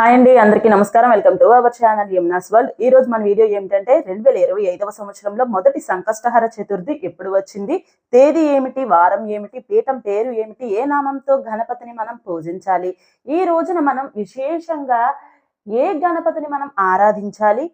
Hi అండి అందరికీ నమస్కారం. Welcome to our channel Yamuna's world. ఈ రోజు మన వీడియో ఏమిటంటే రెండు వేల ఇరవై ఐదవ సంవత్సరంలో మొదటి సంకష్టహర చతుర్థి ఎప్పుడు వచ్చింది? తేదీ ఏమిటి? వారం ఏమిటి? పీఠం పేరు ఏమిటి? ఏ నామంతో గణపతిని మనం పూజించాలి? ఈ రోజున మనం విశేషంగా ఏ గణపతిని మనం ఆరాధించాలి?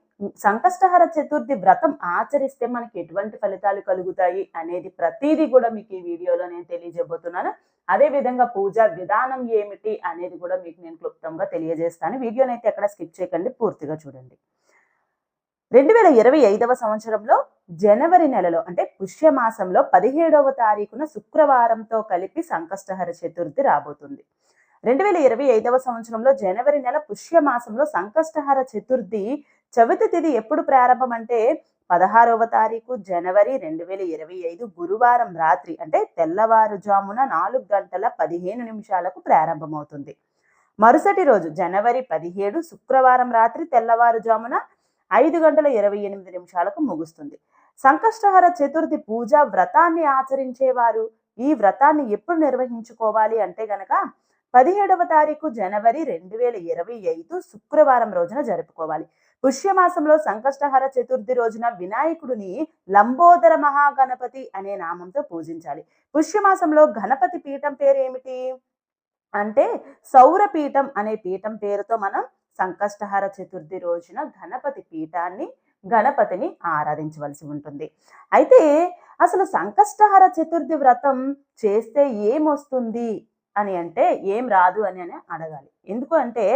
సంకష్టహర చతుర్థి వ్రతం ఆచరిస్తే మనకి ఎటువంటి ఫలితాలు కలుగుతాయి అనేది ప్రతిదీ కూడా మీకు ఈ వీడియోలో నేను తెలియజేయబోతున్నాను. అదే విధంగా పూజ విధానం ఏమిటి అనేది కూడా మీకు నేను క్లుప్తంగా తెలియజేస్తాను. వీడియోని అయితే ఎక్కడ స్కిప్ చేయకండి పూర్తిగా చూడండి. రెండు వేల ఇరవై ఐదవ సంవత్సరంలో జనవరి నెలలో అంటే పుష్యమాసంలో పదిహేడవ తారీఖున శుక్రవారంతో కలిపి సంకష్టహర చతుర్థి రాబోతుంది. రెండు వేల ఇరవై ఐదవ సంవత్సరంలో జనవరి నెల పుష్యమాసంలో సంకష్టహర చతుర్థి చవితి తిథి ఎప్పుడు ప్రారంభం అంటే పదహారవ తారీఖు జనవరి రెండు వేల ఇరవై ఐదు గురువారం రాత్రి అంటే తెల్లవారుజామున నాలుగు గంటల పదిహేను నిమిషాలకు ప్రారంభమవుతుంది. మరుసటి రోజు జనవరి పదిహేడు శుక్రవారం రాత్రి తెల్లవారుజామున ఐదు గంటల ఇరవై ఎనిమిది నిమిషాలకు ముగుస్తుంది. సంకష్టహర చతుర్థి పూజ వ్రతాన్ని ఆచరించేవారు? ఈ వ్రతాన్ని ఎప్పుడు నిర్వహించుకోవాలి అంటే గనక పదిహేడవ తారీఖు జనవరి రెండు వేల ఇరవై ఐదు శుక్రవారం రోజున జరుపుకోవాలి. పుష్యమాసంలో సంకష్టహర చతుర్థి రోజున వినాయకుడిని లంబోదర మహాగణపతి అనే నామంతో పూజించాలి. పుష్యమాసంలో గణపతి పీఠం పేరు ఏమిటి అంటే సౌరపీఠం అనే పీఠం పేరుతో మనం సంకష్టహర చతుర్థి రోజున గణపతి పీఠాన్ని గణపతిని ఆరాధించవలసి ఉంటుంది. అయితే అసలు సంకష్టహర చతుర్థి వ్రతం చేస్తే ఏమొస్తుంది అని అంటే ఏం రాదు అని అని అడగాలి. ఎందుకు అంటే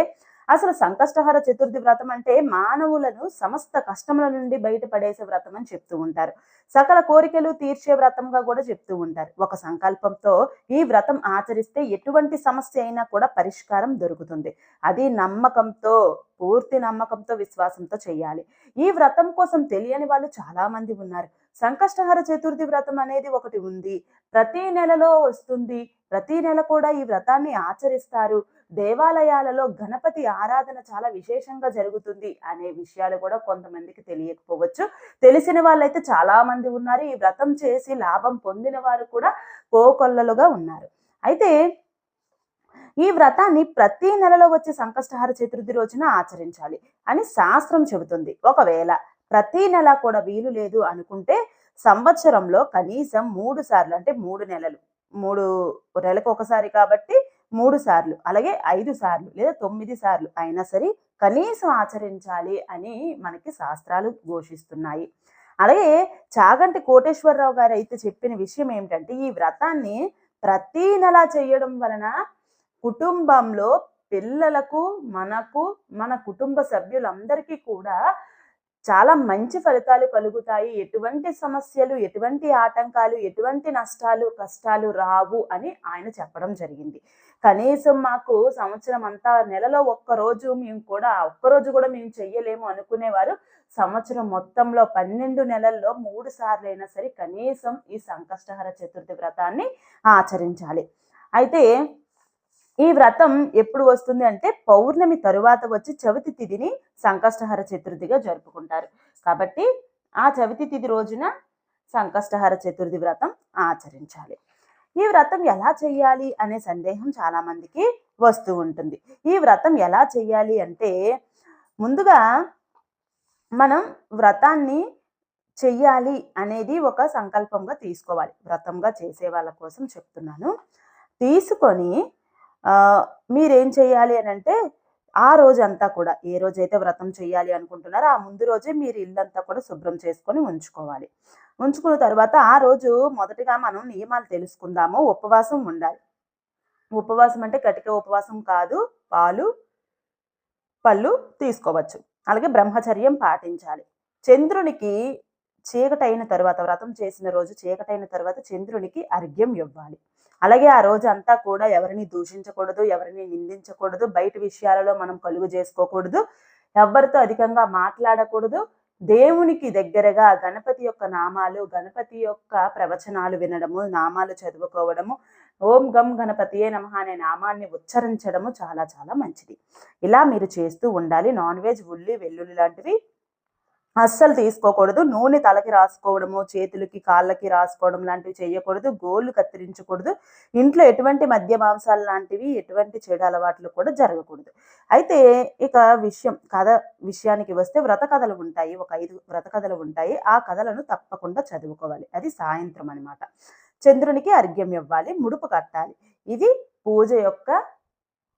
అసలు సంకష్టహర చతుర్థి వ్రతం అంటే మానవులను సమస్త కష్టముల నుండి బయటపడేసే వ్రతం అని చెప్తూ ఉంటారు. సకల కోరికలు తీర్చే వ్రతంగా కూడా చెప్తూ ఉంటారు. ఒక సంకల్పంతో ఈ వ్రతం ఆచరిస్తే ఎటువంటి సమస్య అయినా కూడా పరిష్కారం దొరుకుతుంది. అది నమ్మకంతో పూర్తి నమ్మకంతో విశ్వాసంతో చేయాలి. ఈ వ్రతం కోసం తెలియని వాళ్ళు చాలా మంది ఉన్నారు. సంకష్టహర చతుర్థి వ్రతం అనేది ఒకటి ఉంది. ప్రతి నెలలో వస్తుంది. ప్రతి నెల కూడా ఈ వ్రతాన్ని ఆచరిస్తారు. దేవాలయాలలో గణపతి ఆరాధన చాలా విశేషంగా జరుగుతుంది అనే విషయాలు కూడా కొంతమందికి తెలియకపోవచ్చు. తెలిసిన వాళ్ళైతే చాలా మంది ఉన్నారు. ఈ వ్రతం చేసి లాభం పొందిన వారు కూడా కోకొల్లలుగా ఉన్నారు. అయితే ఈ వ్రతాన్ని ప్రతి నెలలో వచ్చే సంకష్టహార చతుర్థి రోజున ఆచరించాలి అని శాస్త్రం చెబుతుంది. ఒకవేళ ప్రతి నెల కూడా వీలు లేదు అనుకుంటే సంవత్సరంలో కనీసం మూడు సార్లు అంటే మూడు నెలలు మూడు నెలకు ఒకసారి కాబట్టి మూడు సార్లు అలాగే ఐదు సార్లు లేదా తొమ్మిది సార్లు అయినా సరే కనీసం ఆచరించాలి అని మనకి శాస్త్రాలు ఘోషిస్తున్నాయి. అలాగే చాగంటి కోటేశ్వరరావు గారు అయితే చెప్పిన విషయం ఏమిటంటే ఈ వ్రతాన్ని ప్రతి నెల చేయడం వలన కుటుంబంలో పిల్లలకు మనకు మన కుటుంబ సభ్యులందరికీ కూడా చాలా మంచి ఫలితాలు కలుగుతాయి. ఎటువంటి సమస్యలు ఎటువంటి ఆటంకాలు ఎటువంటి నష్టాలు కష్టాలు రావు అని ఆయన చెప్పడం జరిగింది. కనీసం మాకు సంవత్సరం అంతా నెలలో ఒక్క రోజు మేము కూడా ఒక్క రోజు కూడా మేము చెయ్యలేము అనుకునేవారు. సంవత్సరం మొత్తంలో పన్నెండు నెలల్లో మూడు సార్లు అయినా సరే కనీసం ఈ సంకష్టహర చతుర్థి వ్రతాన్ని ఆచరించాలి. అయితే ఈ వ్రతం ఎప్పుడు వస్తుంది అంటే పౌర్ణమి తరువాత వచ్చి చవితి తిథిని సంకష్టహర చతుర్థిగా జరుపుకుంటారు. కాబట్టి ఆ చవితి తిథి రోజున సంకష్టహర చతుర్థి వ్రతం ఆచరించాలి. ఈ వ్రతం ఎలా చేయాలి అనే సందేహం చాలా మందికి వస్తూ ఉంటుంది. ఈ వ్రతం ఎలా చేయాలి అంటే ముందుగా మనం వ్రతాన్ని చెయ్యాలి అనేది ఒక సంకల్పంగా తీసుకోవాలి. వ్రతంగా చేసే వాళ్ళ కోసం చెప్తున్నాను. తీసుకొని మీరేం చేయాలి అని అంటే ఆ రోజంతా కూడా ఏ రోజైతే వ్రతం చేయాలి అనుకుంటున్నారో ఆ ముందు రోజే మీరు ఇల్లంతా కూడా శుభ్రం చేసుకొని ఉంచుకోవాలి. ఉంచుకున్న తర్వాత ఆ రోజు మొదటిగా మనం నియమాలు తెలుసుకుందాము. ఉపవాసం ఉండాలి. ఉపవాసం అంటే కటిక ఉపవాసం కాదు పాలు పళ్ళు తీసుకోవచ్చు. అలాగే బ్రహ్మచర్యం పాటించాలి. చంద్రునికి చీకటైన తర్వాత వ్రతం చేసిన రోజు చీకటైన తర్వాత చంద్రునికి అర్ఘ్యం ఇవ్వాలి. అలాగే ఆ రోజు అంతా కూడా ఎవరిని దూషించకూడదు ఎవరిని నిందించకూడదు బయట విషయాలలో మనం కలుగు చేసుకోకూడదు ఎవరితో అధికంగా మాట్లాడకూడదు. దేవునికి దగ్గరగా గణపతి యొక్క నామాలు గణపతి యొక్క ప్రవచనాలు వినడము నామాలు చదువుకోవడము ఓం గం గణపతియే నమ అనే నామాన్ని ఉచ్చరించడము చాలా చాలా మంచిది. ఇలా మీరు చేస్తూ ఉండాలి. నాన్ వెజ్ ఉల్లి వెల్లుల్లి లాంటివి అస్సలు తీసుకోకూడదు. నూనె తలకి రాసుకోవడము చేతులకి కాళ్ళకి రాసుకోవడం లాంటివి చేయకూడదు. గోళ్ళు కత్తిరించకూడదు. ఇంట్లో ఎటువంటి మద్య మాంసాలు లాంటివి ఎటువంటి చెడు అలవాట్లు కూడా జరగకూడదు. అయితే ఇక విషయం కథ విషయానికి వస్తే వ్రత కథలు ఉంటాయి. ఒక ఐదు వ్రత కథలు ఉంటాయి. ఆ కథలను తప్పకుండా చదువుకోవాలి. అది సాయంత్రం అనమాట చంద్రునికి అర్ఘ్యం ఇవ్వాలి. ముడుపు కట్టాలి. ఇది పూజ యొక్క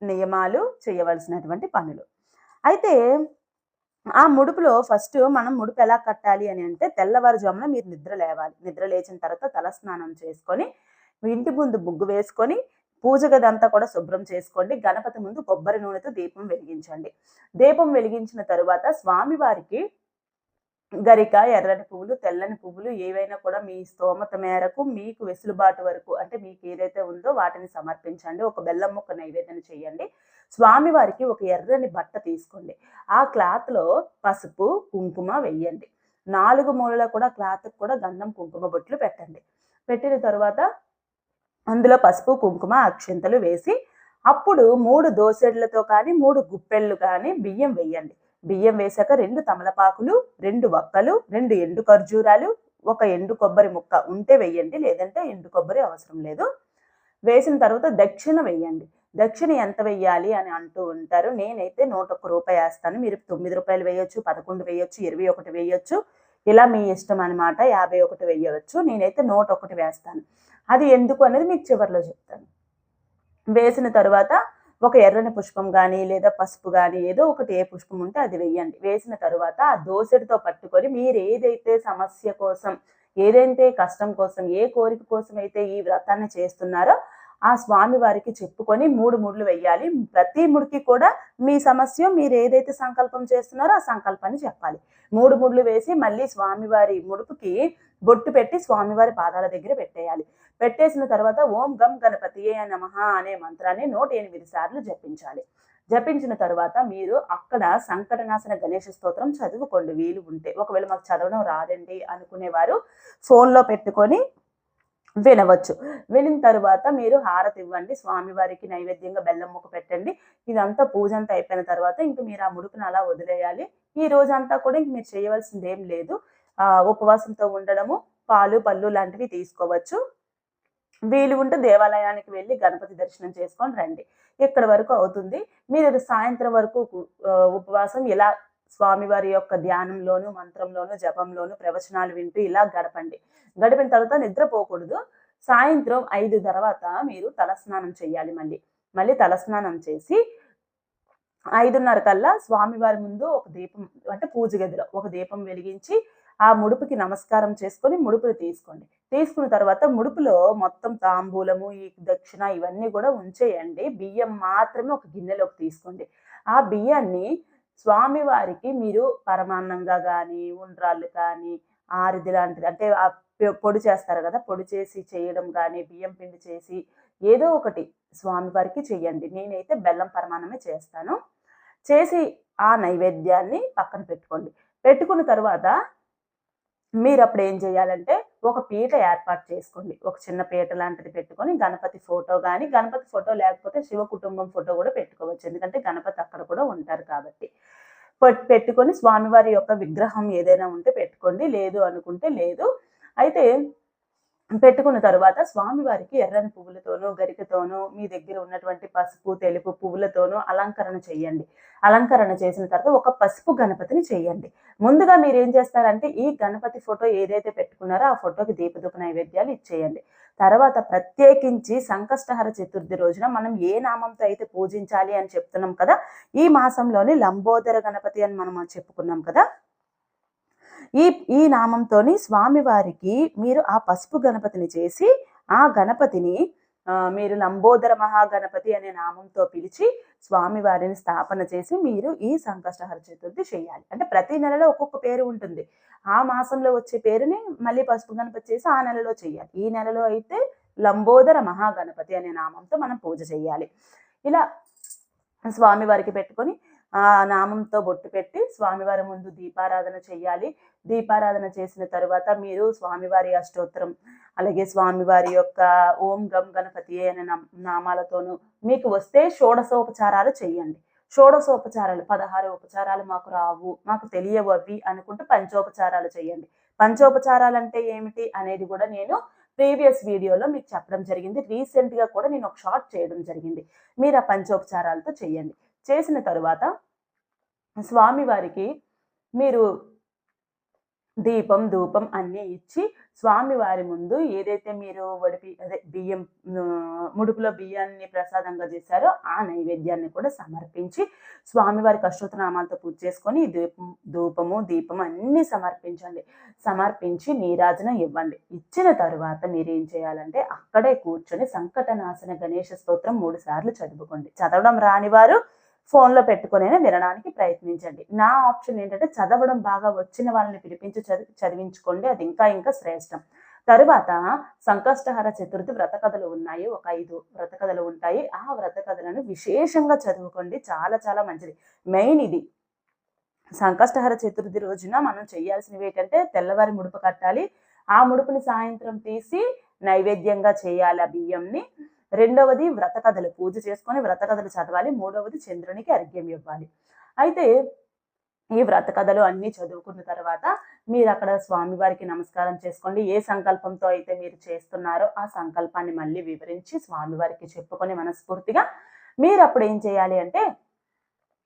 నియమాలు చేయవలసినటువంటి పనులు. అయితే ఆ ముడుపులో ఫస్ట్ మనం ముడుపు ఎలా కట్టాలి అని అంటే తెల్లవారుజామున మీరు నిద్ర లేవాలి. నిద్ర లేచిన తర్వాత తలస్నానం చేసుకొని ఇంటి ముందు ముగ్గు వేసుకొని పూజ గదంతా కూడా శుభ్రం చేసుకోండి. గణపతి ముందు కొబ్బరి నూనెతో దీపం వెలిగించండి. దీపం వెలిగించిన తరువాత స్వామివారికి గరిక ఎర్రని పువ్వులు తెల్లని పువ్వులు ఏవైనా కూడా మీ స్తోమత మేరకు మీకు వెసులుబాటు వరకు అంటే మీకు ఏదైతే ఉందో వాటిని సమర్పించండి. ఒక బెల్లం ముక్క నైవేద్యం చేయండి. స్వామివారికి ఒక ఎర్రని బట్ట తీసుకోండి. ఆ క్లాత్లో పసుపు కుంకుమ వెయ్యండి నాలుగు మూలల కూడా క్లాత్ కూడా గంధం కుంకుమ బొట్లు పెట్టండి. పెట్టిన తర్వాత అందులో పసుపు కుంకుమ అక్షింతలు వేసి అప్పుడు మూడు దోసెడ్లతో కానీ మూడు గుప్పెళ్ళు కానీ బియ్యం వేయండి. బియ్యం వేశాక రెండు తమలపాకులు రెండు వక్కలు రెండు ఎండు ఖర్జూరాలు ఒక ఎండు కొబ్బరి ముక్క ఉంటే వెయ్యండి లేదంటే ఎండు కొబ్బరి అవసరం లేదు. వేసిన తర్వాత దక్షిణ వెయ్యండి దక్షిణ ఎంత వెయ్యాలి అని అంటూ ఉంటారు. నేనైతే నూట ఒక్క రూపాయి వేస్తాను. మీరు తొమ్మిది రూపాయలు వేయొచ్చు పదకొండు వేయొచ్చు ఇరవై ఒకటి వేయొచ్చు. ఇలా మీ ఇష్టం అనమాట యాభై ఒకటి వేయవచ్చు. నేనైతే నూట ఒకటి వేస్తాను. అది ఎందుకు అనేది మీకు చివరిలో చెప్తాను. వేసిన తర్వాత ఒక ఎర్రని పుష్పం కానీ లేదా పసుపు కానీ ఏదో ఒకటి ఏ పుష్పం ఉంటే అది వేయండి. వేసిన తర్వాత ఆ దోసెడితో పట్టుకొని మీరు ఏదైతే సమస్య కోసం ఏదైతే కష్టం కోసం ఏ కోరిక కోసం అయితే ఈ వ్రతాన్ని చేస్తున్నారో ఆ స్వామి వారికి చెప్పుకొని మూడు ముడులు వెయ్యాలి. ప్రతి ముడికి కూడా మీ సమస్య మీరు ఏదైతే సంకల్పం చేస్తున్నారో ఆ సంకల్పాన్ని చెప్పాలి. మూడు ముడులు వేసి మళ్ళీ స్వామివారి ముడుపుకి బొట్టు పెట్టి స్వామివారి పాదాల దగ్గర పెట్టేయాలి. పెట్టేసిన తర్వాత ఓం గం గణపతియే నమః అనే మంత్రాన్ని నూట ఎనిమిది సార్లు జపించాలి. జపించిన తర్వాత మీరు అక్కడ సంకటనాశన గణేష స్తోత్రం చదువుకోండి. వీలు ఉంటే. ఒకవేళ మాకు చదవడం రాదండి అనుకునేవారు ఫోన్లో పెట్టుకొని వినవచ్చు. వినిన తర్వాత మీరు హారతి ఇవ్వండి. స్వామివారికి నైవేద్యంగా బెల్లం ముక్క పెట్టండి. ఇదంతా పూజ అంతా అయిపోయిన తర్వాత ఇంక మీరు ఆ ముడుపును అలా వదిలేయాలి. ఈ రోజంతా కూడా ఇంక మీరు చేయవలసింది ఏం లేదు. ఉపవాసంతో ఉండడము పాలు పళ్ళు లాంటివి తీసుకోవచ్చు. వీలు ఉంటే దేవాలయానికి వెళ్ళి గణపతి దర్శనం చేసుకొని రండి. ఇక్కడ వరకు అవుతుంది? మీరు సాయంత్రం వరకు ఉపవాసం ఇలా స్వామివారి యొక్క ధ్యానంలోను మంత్రంలోను జపంలోను ప్రవచనాలు వింటూ ఇలా గడపండి. గడిపిన తర్వాత నిద్రపోకూడదు సాయంత్రం ఐదు తర్వాత మీరు తలస్నానం చేయాలి మళ్ళీ. మళ్ళీ తలస్నానం చేసి ఐదున్నర కల్లా స్వామివారి ముందు ఒక దీపం అంటే పూజ గదిలో ఒక దీపం వెలిగించి ఆ ముడుపుకి నమస్కారం చేసుకొని ముడుపులు తీసుకోండి. తీసుకున్న తర్వాత ముడుపులో మొత్తం తాంబూలము ఈ దక్షిణ ఇవన్నీ కూడా ఉంచేయండి. బియ్యం మాత్రమే ఒక గిన్నెలోకి తీసుకోండి. ఆ బియ్యాన్ని స్వామివారికి మీరు పరమాన్నంగా కానీ ఉండ్రాళ్ళు కానీ ఆరిది లాంటిది అంటే ఆ పొడి చేస్తారు కదా పొడి చేసి చేయడం కానీ బియ్యం పిండి చేసి ఏదో ఒకటి స్వామివారికి చెయ్యండి. నేనైతే బెల్లం పరమాన్నమే చేస్తాను. చేసి ఆ నైవేద్యాన్ని పక్కన పెట్టుకోండి. పెట్టుకున్న తర్వాత మీరు అప్పుడు ఏం చేయాలంటే ఒక పీట ఏర్పాటు చేసుకోండి. ఒక చిన్న పీట లాంటిది పెట్టుకొని గణపతి ఫోటో కానీ గణపతి ఫోటో లేకపోతే శివ కుటుంబం ఫోటో కూడా పెట్టుకోవచ్చు. ఎందుకంటే గణపతి అక్కడ కూడా ఉంటారు కాబట్టి. పెట్టుకొని స్వామివారి యొక్క విగ్రహం ఏదైనా ఉంటే పెట్టుకోండి. లేదు అనుకుంటే లేదు. అయితే పెట్టుకున్న తర్వాత స్వామివారికి ఎర్రని పువ్వులతోనూ గరికతోనూ మీ దగ్గర ఉన్నటువంటి పసుపు తెలుపు పువ్వులతోనూ అలంకరణ చేయండి అలంకరణ చేసిన తర్వాత ఒక పసుపు గణపతిని చేయండి ముందుగా మీరు ఏం చేస్తారంటే ఈ గణపతి ఫోటో ఏదైతే పెట్టుకున్నారో ఆ ఫోటోకి దీపదూప నైవేద్యాలు ఇచ్చేయండి. తర్వాత ప్రత్యేకించి సంకష్టహర చతుర్థి రోజున మనం ఏ నామంతో అయితే పూజించాలి అని చెప్తున్నాం కదా ఈ మాసంలోని లంబోదర గణపతి అని మనం చెప్పుకున్నాం కదా ఈ ఈ నామంతోని స్వామివారికి మీరు ఆ పసుపు గణపతిని చేసి ఆ గణపతిని మీరు లంబోదర మహాగణపతి అనే నామంతో పిలిచి స్వామివారిని స్థాపన చేసి మీరు ఈ సంకష్టహర చతుర్థి చేయాలి. అంటే ప్రతి నెలలో ఒక్కొక్క పేరు ఉంటుంది. ఆ మాసంలో వచ్చే పేరుని మళ్ళీ పసుపు గణపతి చేసి ఆ నెలలో చేయాలి. ఈ నెలలో అయితే లంబోదర మహాగణపతి అనే నామంతో మనం పూజ చేయాలి. ఇలా స్వామివారికి పెట్టుకొని ఆ నామంతో బొట్టు పెట్టి స్వామివారి ముందు దీపారాధన చేయాలి దీపారాధన చేసిన తర్వాత మీరు స్వామివారి అష్టోత్తరం అలాగే స్వామివారి యొక్క ఓం గం గణపతి అనే నామాలతోనూ మీకు వస్తే షోడశోపచారాలు చేయండి షోడశోపచారాలు పదహారు ఉపచారాలు మాకు రావు మాకు తెలియవు అవి అనుకుంటూ పంచోపచారాలు చేయండి పంచోపచారాలు అంటే ఏమిటి అనేది కూడా నేను ప్రీవియస్ వీడియోలో మీకు చెప్పడం జరిగింది. రీసెంట్గా కూడా నేను ఒక షార్ట్ చేయడం జరిగింది. మీరు ఆ పంచోపచారాలతో చేయండి చేసిన తరువాత స్వామివారికి మీరు దీపం ధూపం అన్నీ ఇచ్చి స్వామివారి ముందు ఏదైతే మీరు వడిపి అదే బియ్యం ముడుపులో బియ్యాన్ని ప్రసాదంగా చేశారో ఆ నైవేద్యాన్ని కూడా సమర్పించి స్వామివారి అష్టోత్తనామాలతో పూజ చేసుకొని దీపం ధూపము దీపం అన్నీ సమర్పించండి. సమర్పించి నీరాజన ఇవ్వండి. ఇచ్చిన తరువాత మీరు ఏం చేయాలంటే అక్కడే కూర్చొని సంకటనాశన గణేష స్తోత్రం మూడు సార్లు చదువుకోండి. చదవడం రాని వారు ఫోన్లో పెట్టుకునే వినడానికి ప్రయత్నించండి. నా ఆప్షన్ ఏంటంటే చదవడం బాగా వచ్చిన వాళ్ళని పిలిపించి చదివి చదివించుకోండి. అది ఇంకా ఇంకా శ్రేష్టం. తరువాత సంకష్టహర చతుర్థి వ్రత కథలు ఉన్నాయి. ఒక ఐదు వ్రత కథలు ఉంటాయి. ఆ వ్రత కథలను విశేషంగా చదువుకోండి. చాలా చాలా మంచిది. మెయిన్ ఇది. సంకష్టహర చతుర్థి రోజున మనం చేయాల్సినవి ఏంటంటే తెల్లవారి ముడుపు కట్టాలి. ఆ ముడుపుని సాయంత్రం తీసి నైవేద్యంగా చేయాలి ఆ బియ్యంని. రెండవది వ్రత కథలు. పూజ చేసుకొని వ్రత కథలు చదవాలి. మూడవది చంద్రునికి అర్ఘ్యం ఇవ్వాలి. అయితే ఈ వ్రత కథలు అన్నీ చదువుకున్న తర్వాత మీరు అక్కడ స్వామివారికి నమస్కారం చేసుకోండి. ఏ సంకల్పంతో అయితే మీరు చేస్తున్నారో ఆ సంకల్పాన్ని మళ్ళీ వివరించి స్వామివారికి చెప్పుకొని మనస్ఫూర్తిగా మీరు అప్పుడు ఏం చేయాలి అంటే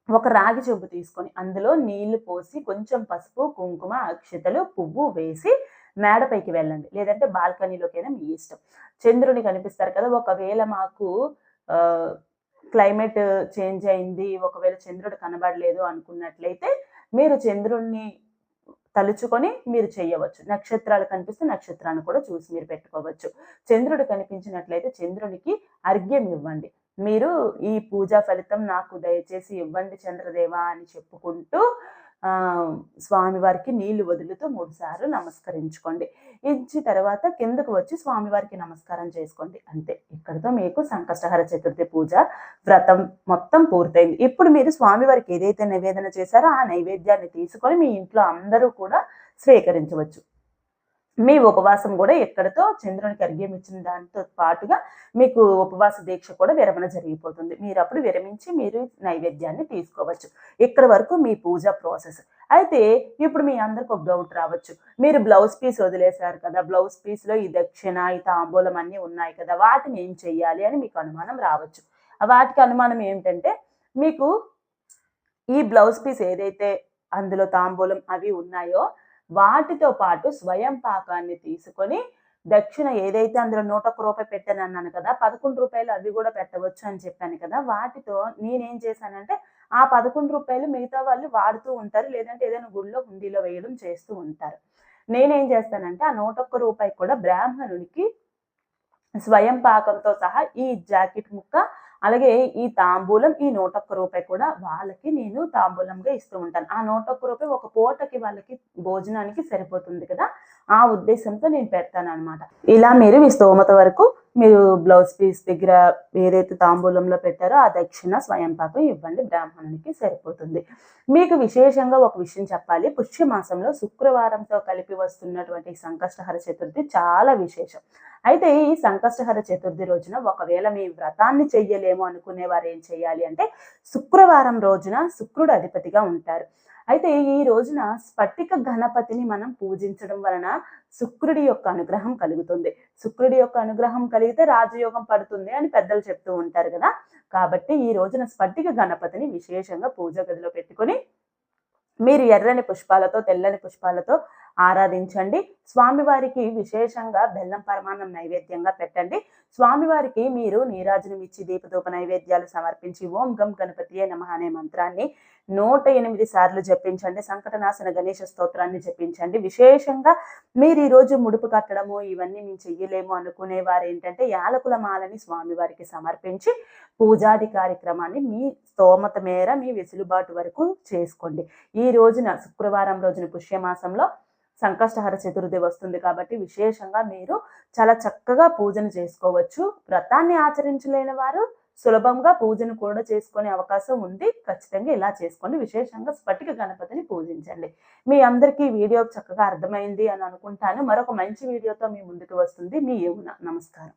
ఒక రాగి చెంబు తీసుకొని అందులో నీళ్ళు పోసి కొంచెం పసుపు కుంకుమ అక్షతలు పువ్వు వేసి మేడపైకి వెళ్ళండి. లేదంటే బాల్కనీలోకైనా మీ ఇష్టం. చంద్రుని కనిపిస్తారు కదా ఒకవేళ మాకు క్లైమేట్ చేంజ్ అయింది ఒకవేళ చంద్రుడు కనబడలేదు అనుకున్నట్లయితే మీరు చంద్రుణ్ణి తలుచుకొని మీరు చేయవచ్చు. నక్షత్రాలు కనిపిస్తే నక్షత్రాన్ని కూడా చూసి మీరు పెట్టుకోవచ్చు. చంద్రుడు కనిపించినట్లయితే చంద్రునికి అర్ఘ్యం ఇవ్వండి. మీరు ఈ పూజా ఫలితం నాకు దయచేసి ఇవ్వండి చంద్రదేవా అని చెప్పుకుంటూ స్వామివారికి నీళ్ళు వదులుతూ మూడుసార్లు నమస్కరించుకోండి. ఇచ్చి తర్వాత కిందకు వచ్చి స్వామివారికి నమస్కారం చేసుకోండి. అంతే. ఇక్కడతో మీకు సంకష్టహర చతుర్థి పూజ వ్రతం మొత్తం పూర్తయింది. ఇప్పుడు మీరు స్వామివారికి ఏదైతే నివేదన చేశారో ఆ నైవేద్యాన్ని తీసుకొని మీ ఇంట్లో అందరూ కూడా స్వీకరించవచ్చు. మీ ఉపవాసం కూడా ఎక్కడితో చంద్రునికి అర్ఘ్యం ఇచ్చిన దానితో పాటుగా మీకు ఉపవాస దీక్ష కూడా విరమణ జరిగిపోతుంది. మీరు అప్పుడు విరమించి మీరు నైవేద్యాన్ని తీసుకోవచ్చు. ఇక్కడ వరకు మీ పూజ ప్రాసెస్. అయితే ఇప్పుడు మీ అందరికి ఒక డౌట్ రావచ్చు. మీరు బ్లౌజ్ పీస్ వదిలేశారు కదా బ్లౌజ్ పీస్లో ఈ దక్షిణ ఈ తాంబూలం అన్నీ ఉన్నాయి కదా వాటిని ఏం చెయ్యాలి అని మీకు అనుమానం రావచ్చు. వాటికి అనుమానం ఏంటంటే మీకు ఈ బ్లౌజ్ పీస్ ఏదైతే అందులో తాంబూలం అవి ఉన్నాయో వాటితో పాటు స్వయం పాకాన్ని తీసుకొని దక్షిణ ఏదైతే అందులో నూట ఒక్క రూపాయి పెట్టాను అన్నాను కదా పదకొండు రూపాయలు అవి కూడా పెట్టవచ్చు అని చెప్పాను కదా వాటితో నేనేం చేశానంటే ఆ పదకొండు రూపాయలు మిగతా వాళ్ళు వాడుతూ ఉంటారు లేదంటే ఏదైనా గుడిలో హుండీలో వేయడం చేస్తూ ఉంటారు. నేనేం చేస్తానంటే ఆ నూట ఒక్క రూపాయి కూడా బ్రాహ్మణునికి స్వయం పాకంతో సహా ఈ జాకెట్ ముక్క అలాగే ఈ తాంబూలం ఈ నూట ఒక్క రూపాయి కూడా వాళ్ళకి నేను తాంబూలంగా ఇస్తూ ఉంటాను. ఆ నూట ఒక్క రూపాయి ఒక పూటకి వాళ్ళకి భోజనానికి సరిపోతుంది కదా? ఆ ఉద్దేశంతో నేను పెడతాను అనమాట ఇలా మీరు మీ స్తోమత వరకు మీరు బ్లౌజ్ పీస్ దగ్గర ఏదైతే తాంబూలంలో పెట్టారో ఆ దక్షిణ స్వయం పాకం ఇవ్వండి బ్రాహ్మణునికి సరిపోతుంది. మీకు విశేషంగా ఒక విషయం చెప్పాలి. పుష్యమాసంలో శుక్రవారంతో కలిపి వస్తున్నటువంటి సంకష్టహర చతుర్థి చాలా విశేషం. అయితే ఈ సంకష్టహర చతుర్థి రోజున ఒకవేళ మీ వ్రతాన్ని చెయ్యలేము అనుకునే వారు ఏం చేయాలి అంటే శుక్రవారం రోజున శుక్రుడు అధిపతిగా ఉంటారు. అయితే ఈ రోజున స్ఫటిక గణపతిని మనం పూజించడం వలన శుక్రుడి యొక్క అనుగ్రహం కలుగుతుంది. శుక్రుడి యొక్క అనుగ్రహం కలిగితే రాజయోగం పడుతుంది అని పెద్దలు చెప్తూ ఉంటారు కదా. కాబట్టి ఈ రోజున స్ఫటిక గణపతిని విశేషంగా పూజ గదిలో పెట్టుకొని మీరు ఎర్రని పుష్పాలతో తెల్లని పుష్పాలతో ఆరాధించండి. స్వామివారికి విశేషంగా బెల్లం పరమాన్నం నైవేద్యంగా పెట్టండి. స్వామివారికి మీరు నీరాజనం ఇచ్చి దీపదూప నైవేద్యాలు సమర్పించి ఓం గం గణపతియే నమ అనే మంత్రాన్ని నూట ఎనిమిది సార్లు జపించండి. సంకటనాశన గణేష స్తోత్రాన్ని జపించండి. విశేషంగా మీరు ఈరోజు ముడుపు కట్టడము ఇవన్నీ మేము చెయ్యలేము అనుకునే వారు ఏంటంటే యాలకుల మాలని స్వామివారికి సమర్పించి పూజాది కార్యక్రమాన్ని మీ స్తోమత మేర మీ వెసులుబాటు వరకు చేసుకోండి. ఈ రోజున శుక్రవారం రోజున పుష్యమాసంలో సంకష్టహర చతుర్థి వస్తుంది కాబట్టి విశేషంగా మీరు చాలా చక్కగా పూజను చేసుకోవచ్చు. వ్రతాన్ని ఆచరించలేని వారు సులభంగా పూజను కూడా చేసుకునే అవకాశం ఉంది. ఖచ్చితంగా ఇలా చేసుకోండి. విశేషంగా స్ఫటిక గణపతిని పూజించండి. మీ అందరికీ వీడియో చక్కగా అర్థమైంది అని అనుకుంటాను. మరొక మంచి వీడియోతో మీ ముందుకు వస్తుంది. మీ యమున నమస్కారం.